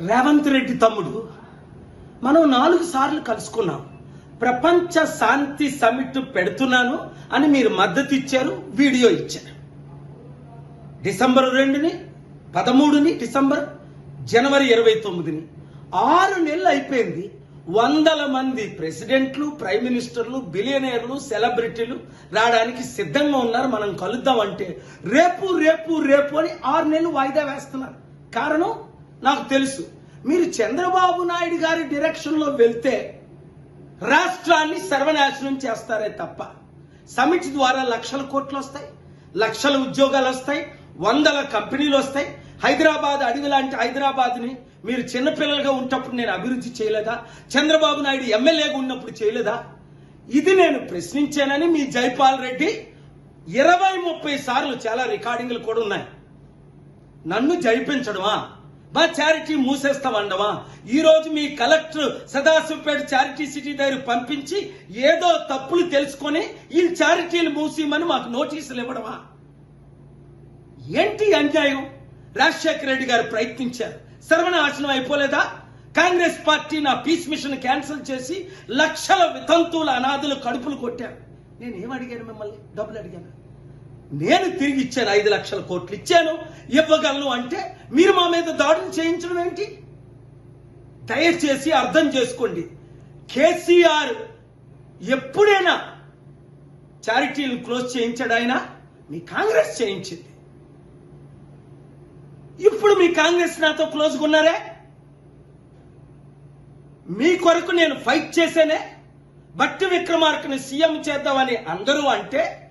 రేవంత్ రెడ్డి తమ్ముడు. మనం నాలుగు సార్లు కలుసుకున్నాం. ప్రపంచ శాంతి సమిట్ పెడుతున్నాను అని మీరు మద్దతు ఇచ్చారు వీడియో ఇచ్చారు. డిసెంబర్ రెండుని పదమూడుని డిసెంబర్ జనవరి ఇరవై తొమ్మిదిని. ఆరు నెలలు అయిపోయింది. వందల మంది ప్రెసిడెంట్లు ప్రైమ్ మినిస్టర్లు బిలియనీర్లు సెలబ్రిటీలు రావడానికి సిద్ధంగా ఉన్నారు. మనం కలుద్దామంటే రేపు రేపు రేపు అని ఆరు నెలలు వాయిదా వేస్తున్నారు. కారణం? నాకు తెలుసు. మీరు చంద్రబాబు నాయుడు గారి డైరెక్షన్లో వెళ్తే రాష్ట్రాన్ని సర్వనాశనం చేస్తారే తప్ప సమిట్ ద్వారా లక్షల కోట్లు వస్తాయి లక్షల ఉద్యోగాలు వస్తాయి వందల కంపెనీలు వస్తాయి. హైదరాబాద్ అడవి లాంటి హైదరాబాద్ని మీరు చిన్నపిల్లలుగా ఉన్నప్పుడు నేను అభివృద్ధి చేయలేదా? చంద్రబాబు నాయుడు ఎమ్మెల్యేగా ఉన్నప్పుడు చేయలేదా? ఇది నేను ప్రశ్నించానని మీ జైపాల్ రెడ్డి ఇరవై ముప్పై సార్లు చాలా రికార్డింగ్లు కూడా ఉన్నాయి. నన్ను జయిపించడమా మా చారిటీ మూసేస్తామండమా? ఈ రోజు మీ కలెక్టర్ సదాశివపేట చారిటీ సిటీ దగ్గర పంపించి ఏదో తప్పులు తెలుసుకొని ఈ చారిటీలు మూసేయమని మాకు నోటీసులు ఇవ్వడమా? ఏంటి అన్యాయం? రాజశేఖర రెడ్డి గారు ప్రయత్నించారు. సర్వనాశనం అయిపోలేదా? కాంగ్రెస్ పార్టీ నా పీస్ మిషన్ క్యాన్సిల్ చేసి లక్షల వితంతువుల అనాథులు కడుపులు కొట్టారు. నేను ఏం అడిగాను మిమ్మల్ని? డబ్బులు అడిగాను? నేను తిరిగి ఇచ్చాను ఐదు లక్షల కోట్లు ఇచ్చాను ఇవ్వగలను అంటే మీరు మా మీద దాడులు చేయించడం ఏంటి? దయచేసి అర్థం చేసుకోండి. కేసీఆర్ ఎప్పుడైనా చారిటీలు క్లోజ్ చేయించాడు ఆయన? మీ కాంగ్రెస్ చేయించింది. ఇప్పుడు మీ కాంగ్రెస్ నాతో క్లోజ్గా ఉన్నారే? మీ కొరకు నేను ఫైట్ చేసేనే? బట్టి విక్రమార్కని సీఎం చేద్దామని అందరూ అంటే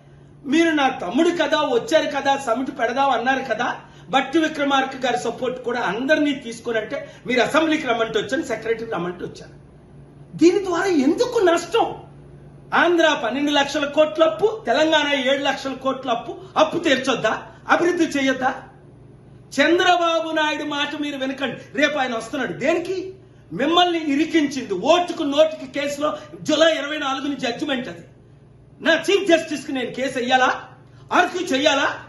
మీరు నా తమ్ముడు కదా వచ్చారు కదా సమిట్ పెడదాం అన్నారు కదా బట్టి విక్రమార్క గారి సపోర్ట్ కూడా అందరినీ తీసుకుని అంటే మీరు అసెంబ్లీకి రమ్మంటూ వచ్చాను సెక్రటరీకి రమ్మంటూ వచ్చాను దీని ద్వారా ఎందుకు నష్టం? ఆంధ్ర పన్నెండు లక్షల కోట్ల అప్పు తెలంగాణ ఏడు లక్షల కోట్ల అప్పు అప్పు తీర్చొద్దా? అభివృద్ధి చేయొద్దా? చంద్రబాబు నాయుడు మాట మీరు వినకండి. రేపు ఆయన వస్తున్నాడు. దేనికి? మిమ్మల్ని ఇరికించింది. ఓటుకు నోటుకి కేసులో జూలై ఇరవై నాలుగుని జడ్జిమెంట్ అది. నా చీఫ్ జస్టిస్కి నేను కేసు వెయ్యాలా ఆర్క్యూ చెయ్యాలా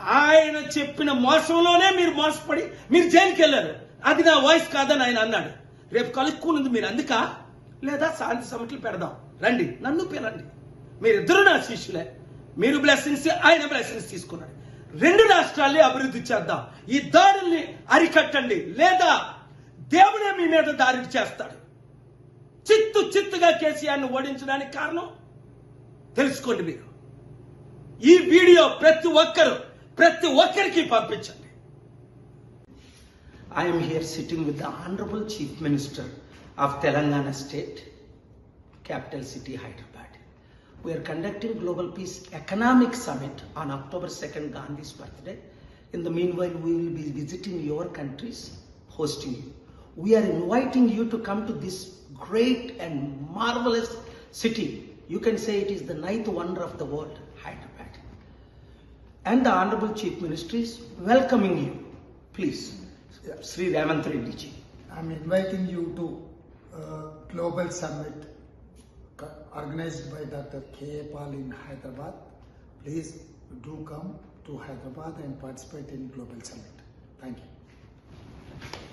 ఆయన చెప్పిన మోసంలోనే మీరు మోసపడి మీరు జైలుకి వెళ్ళారు. అది నా వాయిస్ కాదని ఆయన అన్నాడు. రేపు కలుక్కునుంది మీరు అందుక? లేదా శాంతి సమిట్లు పెడదాం. రండి నన్ను పిలండి మీరిద్దరు నా శిష్యులే. మీరు బ్లెస్సింగ్స్ ఆయన బ్లెస్సింగ్స్ తీసుకున్నాడు. రెండు రాష్ట్రాల్ని అభివృద్ధి చేద్దాం. ఈ దాడుల్ని అరికట్టండి. లేదా దేవుడే మీ మీద దారి చేస్తాడు. చిత్తు చిత్తుగా కేసీఆర్ని ఓడించడానికి కారణం తెలుసుకోండి మీరు ఈ వీడియో ప్రతి ఒక్కరు ప్రతి ఒక్కరికి పంపించండి I'm here sitting with the honourable chief minister of Telangana state capital city Hyderabad. We are conducting Global Peace Economic Summit on October 2nd, Gandhi's birthday. In the meanwhile, we will be visiting your countries, hosting you. We are inviting you to come to this great and marvelous city. You can say it is the ninth wonder of the world, Hyderabad. And the Honorable Chief Minister is welcoming you. Please, Sri Ramanth Reddy ji. I'm inviting you to uh, Global Summit organized by Dr. K. A. Pal in Hyderabad. Please do come to Hyderabad and participate in Global Summit. Thank you.